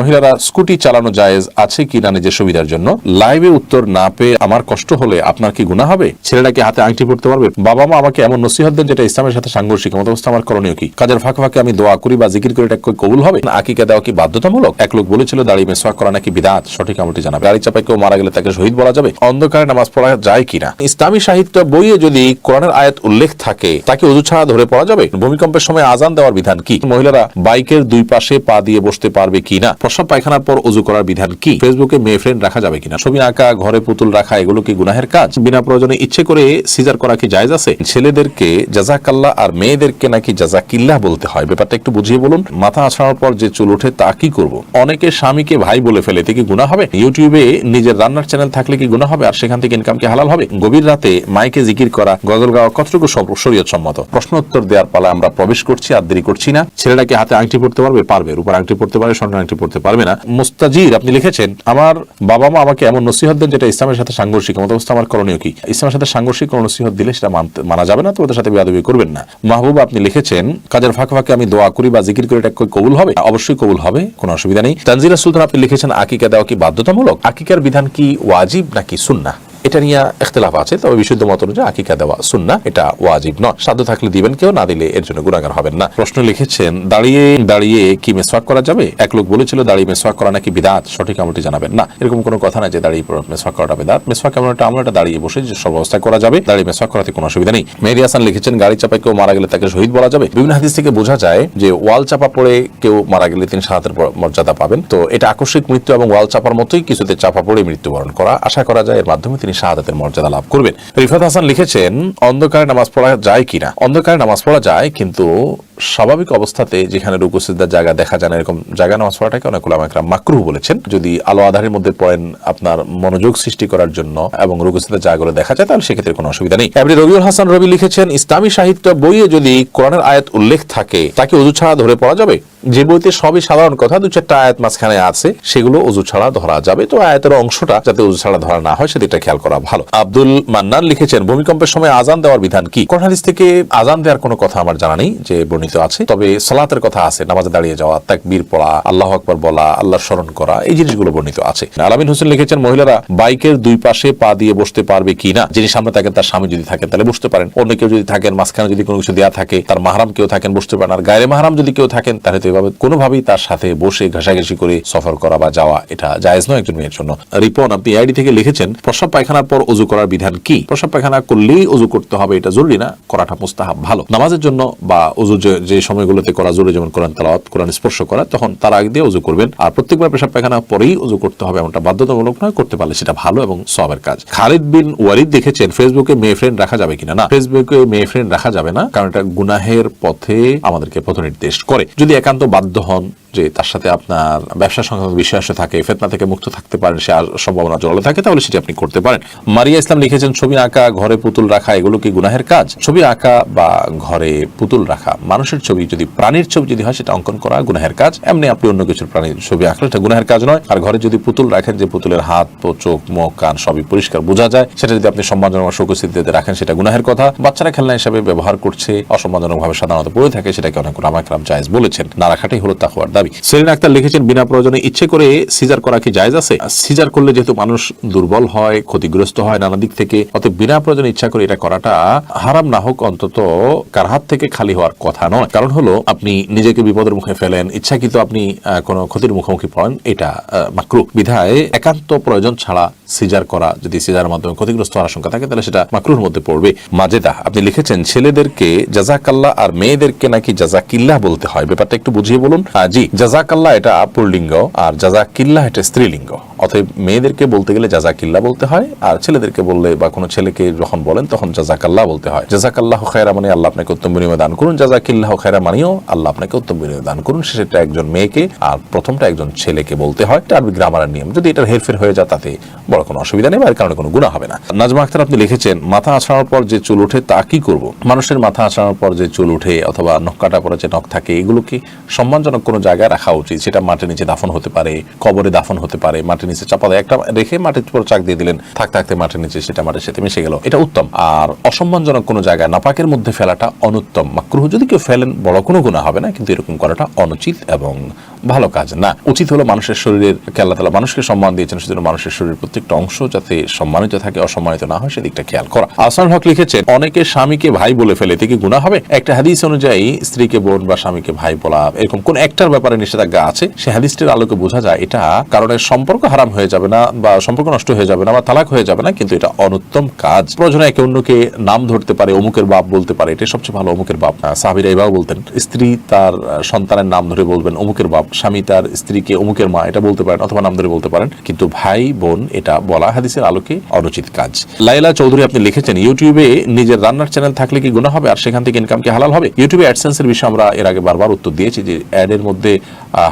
মহিলারা স্কুটি চালানো জায়েজ আছে কি না নিজের সুবিধার জন্য? লাইভে উত্তর না পেয়ে আমার কষ্ট হলে আপনার কি গুণা হবে? ছেলেটা কি হাতে আংটি পড়তে পারবে? বাবা মা আমাকে এমন নসিহত দেন যেটা ইসলামের সাথে সাংঘর্ষিক। মত অবস্থা আমার করণীয় কি? কাজের ফাঁকে ফাঁকে আমি দোয়া করি বা জিকির করে এটা কবুল হবে? না, আকিকা দেওয়া কি বাধ্যতামূলক? এক লোক বলেছিল, দাড়ি মেসওয়াক করা নাকি বিদাত? সঠিক আমলটি জানাবে। গাড়ি চাপায় কেউ মারা গেলে তাকে শহীদ বলা যাবে। অন্ধকারে নামাজ পড়া যায় কিনা? ইসলামী সাহিত্য বইয়ে যদি কোরআনের আয়াত উল্লেখ থাকে, তাকে উজু ছাড়া ধরে পড়া যাবে? ভূমিকম্পের সময় আজান দেওয়ার বিধান কি? মহিলারা বাইকের দুই পাশে পা দিয়ে বসতে পারবে কিনা? প্রস্রাব পায়খানার পর উজু করার বিধান কি? ফেসবুকে মেয়ে ফ্রেন্ড রাখা যাবে কিনা? ছবি আঁকা, ঘরে পুতুল রাখা, এগুলো কি গুনাহের কাজ? বিনা প্রয়োজনে ইচ্ছে করে সিজার করা কি জায়েজ আছে? ছেলেদেরকে জাজাকাল্লাহ আর মেয়েদেরকে নাকি জাজাকিল্লাহ বলতে হয়? ব্যাপারটা একটু বুঝিয়ে বলুন। মাথা আছড়ানোর পর যে চুল ওঠে তা কি করব? অনেকে স্বামীকে ভাই বলে ফেলে, এতে কি গুণা হবে? ইউটিউবে নিজের রান্নার চ্যানেল থাকলে কি গুণা হবে? আর সেখান থেকে ইনকাম কি হালাল হবে? গভীর রাতে মাইকে জিকির করা, গজল গাওয়া কতটুকু শরীয়ত সম্মত প্রশ্ন উত্তর দেওয়ার পালা আমরা প্রবেশ করছি, আর দেরি করছি না। ছেলেটাকে হাতে আংটি পড়তে পারবে? পারবে। রূপার আংটি পড়তে পারে স্বর্ণ আংটি পড়তে পারবে না। মুস্তাজির আপনি লিখেছেন, আমার বাবা মা আমাকে এমন নসিহত দেন যেটা ইসলামের সাথে সাংঘর্ষিক মত অবস্থা আমার করণীয় কি? ইসলামের সাথে সাংঘর্ষিক কোনো নসিহত দিলে সেটা মানা যাবে না তো ওদের সাথে বেয়াদবি করবেন না। মাহবুব, আপনি লিখেছেন, কাজের ফাঁকে ফাঁকে আমি দোয়া করি বা জিকির করি, এটা কবুল হবে? অবশ্যই কবুল হবে, কোনো অসুবিধা নেই। তানজিরা সুলতান, আপনি লিখেছেন, আকিকা দেওয়া কি বাধ্যতামূলক? আকিকার বিধান কি ওয়াজিব নাকি সুন্নাহ? এটা নিয়ে ইখতলাফ আছে, তবে বিশুদ্ধ মত অনুযায়ী আকিকা দেওয়া সুন্না এটা ওয়াজিব নয়। সাধ্য থাকলে দিবেন কেউ, না দিলে এর জন্য গুণাগার হবেন না। প্রশ্ন লিখেছেন, দাঁড়িয়ে দাঁড়িয়ে কি মেসওয়াক করা যাবে? এক লোক বলেছিল, দাঁড়িয়ে মেসওয়াক করা নাকি বিদাত? সঠিক আমলটি জানাবেন না। এরকম কোনো কথা নাই যে দাঁড়িয়ে মেসওয়াক করাটা বিদাত। মেসওয়াক এমন একটা আমল, এটা দাঁড়িয়ে বসে যে সব অবস্থায় করা যাবে, দাঁড়িয়ে মেসওয়াক করাতে কোনো অসুবিধা নেই। মেহেদি হাসান লিখেছেন, গাড়ি চাপায় কেউ মারা গেলে তাকে শহীদ বলা যাবে। বিভিন্ন হাদিস থেকে বোঝা যায় যে ওয়াল চাপা পড়ে কেউ মারা গেলে তিনি সাহাতের মর্যাদা পাবেন। তো এটা আকস্মিক মৃত্যু এবং ওয়াল চাপার মতোই কিছুতে চাপা পড়ে মৃত্যুবরণ করা। আশা করা যায় এর মাধ্যমে তিনি শাহাদাতের মর্যাদা লাভ করবেন। রিফাত হাসান লিখেছেন, অন্ধকারে নামাজ পড়া যায় কিনা? অন্ধকারে নামাজ পড়া যায়, কিন্তু স্বাভাবিক অবস্থাতে যেখানে রুকুসিদ্দার জায়গা দেখা যায় না, এরকম জায়গা নামাজ পড়াটাকে অনেক ওলামাকরা মাকরুহ বলেছেন। যদি আলো আধারের মধ্যে পড়েন আপনার মনোযোগ সৃষ্টি করার জন্য এবং রুকুসিদ্দার জায়গাগুলো দেখা যায়, তাহলে সেক্ষেত্রে কোনো অসুবিধা নেই। এমনি রবিউল হাসান রবি লিখেছেন, ইসলামী সাহিত্য বইয়ে যদি কোরআনের আয়াত উল্লেখ থাকে, তাকে উজু ছাড়া ধরে পড়া যাবে? যে বইতে সবই সাধারণ কথা, দু চারটা আয়াত মাঝখানে আছে, সেগুলো উজু ছাড়া ধরা যাবে। তো আয়াতের অংশটা যাতে উজু ছাড়া ধরা না হয়, সেদিকটা খেয়াল করা ভালো। আব্দুল মান্নান লিখেছেন, ভূমিকম্পের সময় আজান দেওয়ার বিধান কি? কোরআন হাদিস থেকে আজান দেওয়ার কোনো কথা আমার জানা নেই, যে বর্ণিত আছে। তবে সালাতের কথা আছে, নামাজে দাঁড়িয়ে যাওয়া, তাকবীর পড়া, আল্লাহ আকবর বলা আল্লাহ স্মরণ করা, এই জিনিসগুলো বর্ণিত আছে। আলামিন হোসেন লিখেছেন, মহিলারা বাইকের দুই পাশে পা দিয়ে বসতে পারবে কিনা যিনি সামনে থাকেন, তার স্বামী যদি থাকেন, তাহলে বসতে পারেন। অন্য কেউ যদি থাকেন, মাঝখানে যদি কোনো কিছু দেওয়া থাকে, তার মাহারাম কেউ থাকেন, বসতে পারেন। আর গায়ে মাহারাম যদি কেউ থাকেন, তাহলে তো এভাবে কোনোভাবেই তার সাথে বসে ঘাসাঘাসি করে সফর করা বা যাওয়া, এটা জায়েজ নয় একজন মেয়ের জন্য। রিপন, আপনি আইডি থেকে লিখেছেন প্রস্রাব পায়খানার পর অজু করার বিধান কি? প্রস্রাব পায়খানা করলেই অজু করতে হবে, এটা জরুরি না? করাটা মুস্তাহাব, ভালো। নামাজের জন্য বা অজু যে- সময়গুলোতে করা জরুরি যেমন কোরআন তালাওয়াত, কোরআন স্পর্শ করা, তখন তার আগে দিয়ে অজু করবেন। আর প্রত্যেকবার পেশাব পায়খানা পরেই অজু করতে হবে, এমনটা বাধ্যতামূলক নয়, করতে পারলে সেটা ভালো এবং সবের কাজ। খালিদ বিন ওয়ারিদ দেখেছেন, ফেসবুকে মেয়ে ফ্রেন্ড রাখা যাবে কিনা? না, ফেসবুকে মেয়ে ফ্রেন্ড রাখা যাবে না, কারণ এটা গুনাহের পথে আমাদেরকে পথ নির্দেশ করে। যদি একান্ত বাধ্য হন যে তার সাথে আপনার ব্যবসা সংক্রান্ত বিষয় আসে থাকে, ফেতনা থেকে মুক্ত থাকতে পারেন, সে সম্ভাবনা জড়ালে থাকে, তাহলে সেটি আপনি করতে পারেন। মারিয়া ইসলাম লিখেছেন, ছবি আঁকা, ঘরে পুতুল রাখা, এগুলো কি গুনাহের কাজ? ছবি আঁকা বা ঘরে পুতুল রাখা মানুষের ছবি যদি প্রাণীর ছবি যদি হয়, সেটা অঙ্কন করা গুনাহের কাজ। এমনি আপনি অন্য কিছুর প্রাণীর ছবি আঁকলে এটা গুনাহের কাজ নয়। আর ঘরে যদি পুতুল রাখেন, যে পুতুলের হাত চোখ, মুখ, কান সবই পরিষ্কার বোঝা যায়। সেটা যদি আপনি সম্মানজনক শোকস্থিতিতে রাখেন, সেটা গুনাহের কথা। বাচ্চারা খেলনা হিসাবে ব্যবহার করছে অসম্মানজনক ভাবে সাধারণত পড়ে থাকে, সেটাকে অনেক রামাকরাম জায়েজ বলেছেন। না রাখাটাই হলো তাকুয়ার দাবি। সেলিন আক্তার লিখেছেন, বিনা প্রয়োজনে ইচ্ছে করে সিজার করা কি জায়েজ আছে? সিজার করলে যেহেতু মানুষ দুর্বল হয়, ক্ষতিগ্রস্ত হয় নানা দিক থেকে, অতএব বিনা প্রয়োজনে ইচ্ছা করে এটা করাটা হারাম না হোক, অন্তত কার হাত থেকে খালি হওয়ার কথা নয়। কারণ হলো, আপনি নিজেকে বিপদের মুখে ফেলেন, ইচ্ছাকৃত আপনি কোনো ক্ষতির মুখোমুখি পড়েন, এটা মাকরু বিধায় একান্ত প্রয়োজন ছাড়া সিজার করা, যদি সিজারের মাধ্যমে ক্ষতিগ্রস্ত হওয়ার আশঙ্কা থাকে, তাহলে সেটা মাকরুর মধ্যে পড়বে। মাজেদা, আপনি লিখেছেন, ছেলেদেরকে জাজাকাল্লাহ আর মেয়েদেরকে নাকি জাজাকিল্লাহ বলতে হয়। ব্যাপারটা একটু বুঝিয়ে বলুন। জি জাজাকাল্লাহ এটা পুরলিঙ্গ, আর জাজাকিল্লাহ এটা স্ত্রীলিঙ্গ। অতএব মেয়েদেরকে বলতে গেলে জাজাকিল্লাহ বলতে হয়, আর ছেলেদেরকে বললে বা কোনো ছেলেকে যখন বলেন, তখন জাজাকাল্লাহ বলতে হয়। জাজাকাল্লাহ খায়রা মানে আল্লাহ আপনাকে উত্তম বিনিময় দান করুন। জাজাকিল্লাহ খায়রা মানেও আল্লাহ আপনাকে উত্তম বিনিময় দান করুন। সেটা একজন মেয়েকে, আর প্রথমটা একজন ছেলেকে বলতে হয়। এটা আরবি গ্রামারের নিয়ম। যদি এটার হেরফের হয়ে যায় তাতে বড় কোনো অসুবিধা নেই বা এর কারণে কোনো গুণা হবে না। নাজমা আক্তার আপনি লিখেছেন, মাথা আছড়ানোর পর যে চুল ওঠে তা কি করব? মানুষের মাথা আছড়ানোর পর যে চুল ওঠে অথবা নখ কাটা পরে যে নখ থাকে, এগুলো কি সম্মানজনক কোনো জায়গায় রাখা উচিত? সেটা মাটির নিচে দাফন হতে পারে, কবরে দাফন হতে পারে, মাটির নিচে চাপা দেয় একটা রেখে মাটির উপর চাক দিয়ে দিলেন থাকতে থাকতে মাটির নিচে সেটা মাটির সাথে মিশে গেল। এটা উত্তম। আর অসম্মানজনক কোনো জায়গায় নাপাকের মধ্যে ফেলাটা অনুত্তম। মাকরুহ যদি কেউ ফেলেন, বড় কোনো গুণা হবে না, কিন্তু এরকম করাটা অনুচিত এবং ভালো কাজ না। উচিত হলো মানুষের শরীরের আল্লাহ তালা মানুষকে সম্মান দিয়েছেন, সেজন্য মানুষের শরীরের প্রত্যেকটা অংশ যাতে সম্মানিত থাকে, অসম্মানিত না হয়, সেদিকটা খেয়াল করা। আসান হক লিখেছেন, অনেকে স্বামীকে ভাই বলে ফেলে, এতে কি গুণা হবে? একটা হাদিস অনুযায়ী, স্ত্রীকে বোন বা স্বামীকে ভাই বলা এরকম কোন একটার ব্যাপারে নিষেধাজ্ঞা আছে? সে হাদিসটির আলোকে বোঝা যায়, এটা কারণে সম্পর্ক হারাম হয়ে যাবে না বা সম্পর্ক নষ্ট হয়ে যাবে না বা তালাক হয়ে যাবে না, কিন্তু এটা অনুত্তম কাজ। প্রয়োজনে একে অন্যকে নাম ধরতে পারে, অমুকের বাপ বলতে পারে এটা সবচেয়ে ভালো, অমুকের বাপ। সাহাবীরা এভাবে বলতেন, স্ত্রী তার সন্তানের নাম ধরে বলবেন, অমুকের বাপ স্বামী তার স্ত্রীকে অমুকের মা, এটা বলতে পারেন অথবা নাম ধরে বলতে পারেন। কিন্তু ভাই, বোন, এটা বলা হাদিসের আলোকে অনুচিত কাজ। লাইলা চৌধুরী আপনি লিখেছেন, ইউটিউবে নিজের রান্নার চ্যানেল থাকলে কি গুণা হবে? আর সেখান থেকে ইনকাম কি হালাল হবে? ইউটিউবে অ্যাডসেন্সের বিষয়ে আমরা এর আগে বারবার উত্তর দিয়েছি যে অ্যাডের মধ্যে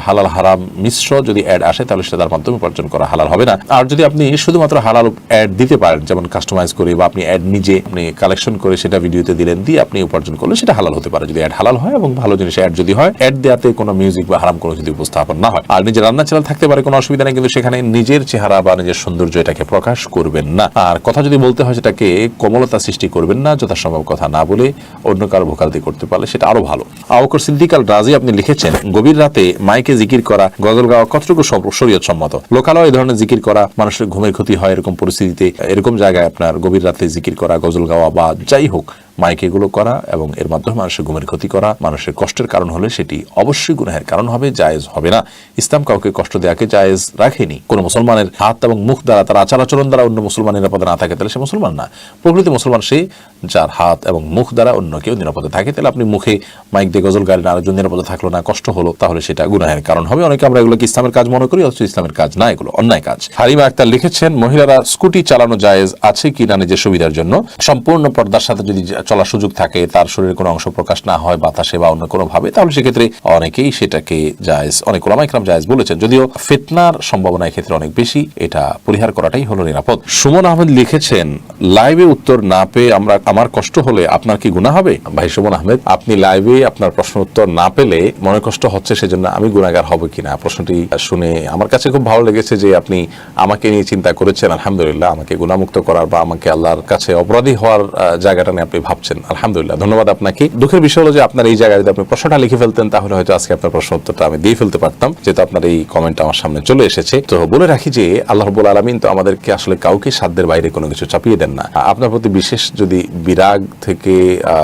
হালাল হারাম মিশ্র যদি অ্যাড আসে, তাহলে সেটা তার মাধ্যমে উপার্জন করা হালাল হবে না। আর যদি আপনি শুধুমাত্র হালাল অ্যাড দিতে পারেন, যেমন কাস্টমাইজ করে বা আপনি অ্যাড নিজে আপনি কালেকশন করে সেটা ভিডিওতে দিলেন, দিয়ে আপনি উপার্জন করলে সেটা হালাল হতে পারে। যদি অ্যাড হালাল হয় এবং ভালো জিনিস অ্যাড যদি হয় অ্যাড দেওয়াতে কোনো মিউজিক বা হারাম কোনো যদি উপস্থাপন না হয়। আর নিজের রান্না চ্যানেল থাকতে পারে, কোনো অসুবিধা নেই, কিন্তু সেখানে নিজের চেহারা বা নিজের সৌন্দর্য এটাকে প্রকাশ করবেন না। আর কথা যদি বলতে হয় সেটাকে, কোমলতা সৃষ্টি করবেন না, যথাসম্ভব কথা না বলে অন্য কারও ভোকালতি করতে পারলে সেটা আরও ভালো। আবকর সিদ্দিকাল রাজি আপনি লিখেছেন, গভীর রাতে মাইকে জিকির করা গজল গাওয়া কতটুকু শরীয়ত সম্মত লোকালয় এই ধরনের জিকির করা, মানুষের ঘুমের ক্ষতি হয় এরকম পরিস্থিতিতে, এরকম জায়গায় আপনার গভীর রাতে জিকির করা গজল গাওয়া বা যাই হোক মাইক এগুলো করা এবং এর মাধ্যমে মানুষের ঘুমের ক্ষতি করা, মানুষের কষ্টের কারণ হলে সেটি অবশ্যই গুনাহের কারণ হবে, জায়েজ হবে না। ইসলাম কাউকে কষ্ট দেওয়াকে জায়েজ রাখেনি। কোনো মুসলমানের হাত এবং মুখ দ্বারা তার আচার আচরণ দ্বারা অন্য মুসলমান নিরাপদে না থাকে, তাহলে সে মুসলমান না। প্রকৃত মুসলমান সে যার হাত এবং মুখ দ্বারা অন্য কেউ নিরাপদে থাকে। তাহলে আপনি মুখে মাইক দিয়ে গজল গাইলেন, আরেকজন নিরাপদে থাকল না, কষ্ট হলো, তাহলে সেটা গুনাহের কারণ হবে। অনেকে আমরা এগুলোকে ইসলামের কাজ মনে করি, অথচ ইসলামের কাজ না, এগুলো অন্যায় কাজ। হারিমা আক্তার লিখেছেন, মহিলারা স্কুটি চালানো জায়েজ আছে কি না নিজের সুবিধার জন্য? সম্পূর্ণ পর্দার সাথে যদি চলার সুযোগ থাকে, তার শরীরের কোনো অংশ প্রকাশ না হয় বাতাসে বা অন্য কোনো ভাবে তাহলে সেক্ষেত্রে অনেকেই সেটাকে জায়েজ, অনেক ওলামাইকরাম জায়েজ বলেছেন। যদিও ফিতনার সম্ভাবনা এক্ষেত্রে অনেক বেশি, এটা পরিহার করাটাই হলো নিরাপদ। সুমন আহমেদ লিখেছেন লাইভে উত্তর না পেয়ে আমরা, আমার কষ্ট হলে আপনার কি গুণা হবে? ভাই সুমন আহমেদ, আপনি লাইভে আপনার প্রশ্ন উত্তর না পেলে মনে কষ্ট হচ্ছে, সেজন্য আমি গুণাগার হব কিনা? প্রশ্নটি শুনে আমার কাছে খুব ভালো লেগেছে যে আপনি আমাকে নিয়ে চিন্তা করেছেন, আলহামদুলিল্লাহ, আমাকে গুণামুক্ত করার বা আমাকে আল্লাহর কাছে অপরাধী হওয়ার জায়গাটা নিয়ে আপনি ভাবছেন, আলহামদুলিল্লাহ, ধন্যবাদ আপনাকে। দুঃখের বিষয় হলো যে আপনার এই জায়গায় যদি আপনি প্রশ্নটা লিখে ফেলতেন, তাহলে হয়তো আজকে আপনার প্রশ্ন উত্তরটা আমি দিয়ে ফেলতে পারতাম। যেহেতু আপনার এই কমেন্ট আমার সামনে চলে এসেছে। তো বলে রাখি যে, আল্লাহ রবুল আলমিন তো আমাদেরকে আসলে কাউকে সাধ্যের বাইরে কোনো কিছু চাপিয়ে দেন না। আপনার প্রতি বিশেষ যদি বিরাগ থেকে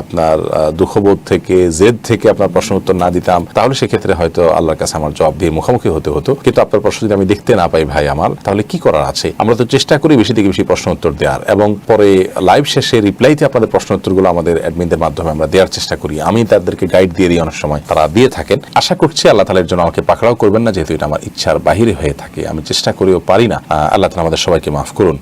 আপনার দুঃখবোধ থেকে, জেদ থেকে আপনার প্রশ্ন উত্তর না দিতাম, তাহলে সেক্ষেত্রে হয়তো আল্লাহর কাছে আমার জবাব দিয়ে মুখোমুখি হতে হতো। কিন্তু আপনার প্রশ্ন যদি আমি দেখতে না পাই ভাই আমার, তাহলে কি করার আছে? আমরা তো চেষ্টা করি বেশি থেকে বেশি প্রশ্ন উত্তর দেওয়ার। এবং পরে লাইভ শেষে রিপ্লাইতে আপনাদের প্রশ্ন উত্তরগুলো আমাদের অ্যাডমিনদের মাধ্যমে আমরা দেওয়ার চেষ্টা করি। আমি তাদেরকে গাইড দিয়ে দিই অনেক সময়। তারা দিয়ে থাকেন। আশা করছি আল্লাহ তালের জন্য আমাকে পাকড়াও করবেন না, যেহেতু এটা আমার ইচ্ছার বাহিরে হয়ে থাকে। আমি চেষ্টা করেও, পারি না। আল্লাহ তালা আমাদের সবাইকে মাফ করুন।